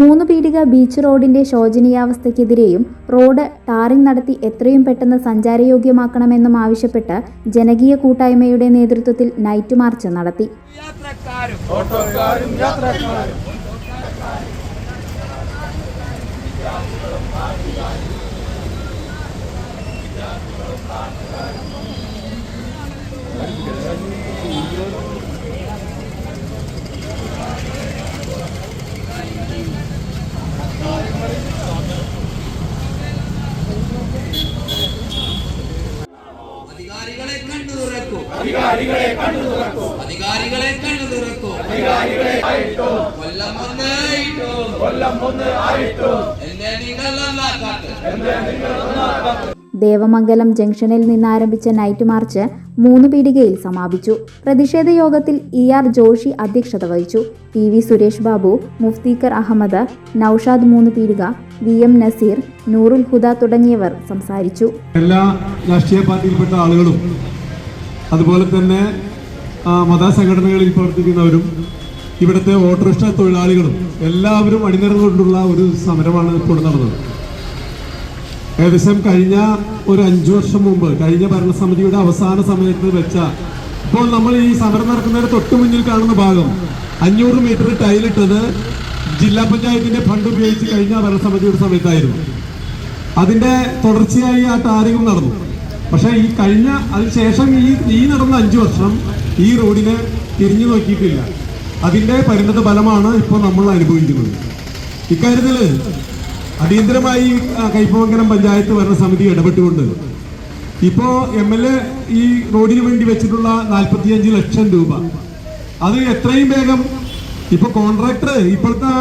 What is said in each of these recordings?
മൂന്ന് പീടിക ബീച്ച് റോഡിന്റെ ശോചനീയാവസ്ഥയ്ക്കെതിരെയും റോഡ് ടാറിംഗ് നടത്തി എത്രയും പെട്ടെന്ന് സഞ്ചാരയോഗ്യമാക്കണമെന്നും ആവശ്യപ്പെട്ട് ജനകീയ കൂട്ടായ്മയുടെ നേതൃത്വത്തിൽ നൈറ്റ് മാർച്ച് നടത്തി. കണ്ണു തുറക്കൂ അധികാരികളെ കണ്ണു തുറക്കൂ അധികാരികളെ കണ്ണു തുറക്കൂ അധികാരികളെ ആയിട്ടോ. കൊല്ലം ഒന്നായിട്ടോ കൊല്ലം ഒന്ന് ആയിട്ടോ. എന്നെ നിങ്ങൾ എന്ന് ദേവമംഗലം ജംഗ്ഷനിൽ നിന്നാരംഭിച്ച നൈറ്റ് മാർച്ച് മൂന്ന് പീടികയിൽ സമാപിച്ചു. പ്രതിഷേധ യോഗത്തിൽ ഇ ആർ ജോഷി അധ്യക്ഷത വഹിച്ചു. P V Suresh Babu Mufthiqar Ahmed Noushad Moonupeedika V M Naseer Noorul ഹുദ തുടങ്ങിയവർ സംസാരിച്ചു. എല്ലാ രാഷ്ട്രീയ പാർട്ടിയിൽപ്പെട്ട ആളുകളും അതുപോലെ തന്നെ മതസംഘടനകളിൽ പ്രവർത്തിക്കുന്നവരും ഇവിടുത്തെ ഓട്ടോറിക്ഷ തൊഴിലാളികളും എല്ലാവരും അണിനിരന്നുകൊണ്ടുള്ള ഒരു സമരമാണ് ഇപ്പോൾ നടന്നത്. ഏകദേശം കഴിഞ്ഞ ഒരു അഞ്ചു വർഷം മുമ്പ് കഴിഞ്ഞ ഭരണസമിതിയുടെ അവസാന സമയത്ത് വെച്ച ഇപ്പോൾ നമ്മൾ ഈ സമരം നടക്കുന്നതിന് തൊട്ട് മുന്നിൽ കാണുന്ന ഭാഗം അഞ്ഞൂറ് മീറ്റർ ടൈലിട്ടത് ജില്ലാ പഞ്ചായത്തിന്റെ ഫണ്ട് ഉപയോഗിച്ച് കഴിഞ്ഞ ഭരണസമിതിയുടെ സമയത്തായിരുന്നു. അതിന്റെ തുടർച്ചയായി ആ ടാറിങ്ങും നടന്നു. പക്ഷേ ഈ കഴിഞ്ഞ അതിനുശേഷം ഈ ഈ നടന്ന അഞ്ച് വർഷം ഈ റോഡിനെ തിരിഞ്ഞു നോക്കിയിട്ടില്ല. അതിന്റെ പരിണത ഫലമാണ് ഇപ്പോൾ നമ്മൾ അനുഭവിക്കുന്നത്. ഇക്കാര്യത്തിൽ അടിയന്തരമായി കൈപ്പമംഗലം പഞ്ചായത്ത് ഭരണസമിതി ഇടപെട്ടുകൊണ്ട് ഇപ്പോൾ എം എൽ എ ഈ റോഡിന് വേണ്ടി വെച്ചിട്ടുള്ള നാൽപ്പത്തിയഞ്ച് ലക്ഷം രൂപ. അത് എത്രയും വേഗം ഇപ്പോൾ കോൺട്രാക്ടർ ഇപ്പോഴത്തെ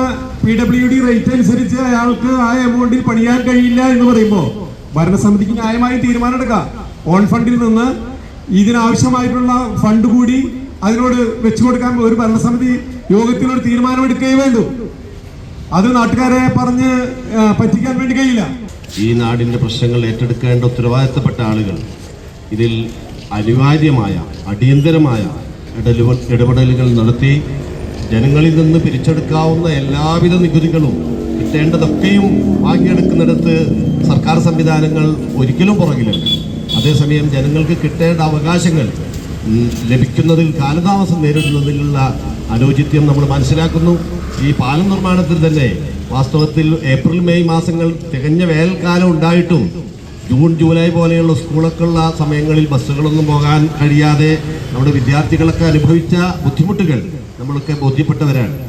പി ഡബ്ല്യു ഡി റേറ്റ് അനുസരിച്ച് അയാൾക്ക് ആ എമൗണ്ടിൽ പണിയാൻ കഴിയില്ല എന്ന് പറയുമ്പോൾ ഭരണസമിതിക്ക് ന്യായമായ തീരുമാനം എടുക്കാം. ഓൺ ഫണ്ടിൽ നിന്ന് ഇതിനാവശ്യമായിട്ടുള്ള ഫണ്ട് കൂടി അതിനോട് വെച്ചു കൊടുക്കാൻ ഒരു ഭരണസമിതി യോഗത്തിനോട് തീരുമാനമെടുക്കുകയേ വേണ്ടു. അത് നാട്ടുകാരെ പറഞ്ഞ് പറ്റിക്കാൻ വേണ്ടി കഴിയില്ല. ഈ നാടിന്റെ പ്രശ്നങ്ങൾ ഏറ്റെടുക്കേണ്ട ഉത്തരവാദിത്തപ്പെട്ട ആളുകൾ ഇതിൽ അനിവാര്യമായ അടിയന്തരമായ ഇടപെടലുകൾ നടത്തി ജനങ്ങളിൽ നിന്ന് പിരിച്ചെടുക്കാവുന്ന എല്ലാവിധ നികുതികളും കിട്ടേണ്ടതൊക്കെയും വാങ്ങിയെടുക്കുന്നിടത്ത് സർക്കാർ സംവിധാനങ്ങൾ ഒരിക്കലും പുറകിലല്ല. അതേസമയം ജനങ്ങൾക്ക് കിട്ടേണ്ട അവകാശങ്ങൾ ലഭിക്കുന്നതിൽ കാലതാമസം നേരിടുന്നതിലുള്ള അനൗചിത്യം നമ്മൾ മനസ്സിലാക്കുന്നു. ഈ പാലം നിർമ്മാണത്തിൽ തന്നെ വാസ്തവത്തിൽ ഏപ്രിൽ മെയ് മാസങ്ങൾ തികഞ്ഞ വേനൽക്കാലം ഉണ്ടായിട്ടും ജൂൺ ജൂലൈ പോലെയുള്ള സ്കൂളൊക്കെയുള്ള സമയങ്ങളിൽ ബസ്സുകളൊന്നും പോകാൻ കഴിയാതെ നമ്മുടെ വിദ്യാർത്ഥികളൊക്കെ അനുഭവിച്ച ബുദ്ധിമുട്ടുകൾ നമ്മളൊക്കെ ബോധ്യപ്പെട്ടവരാണ്.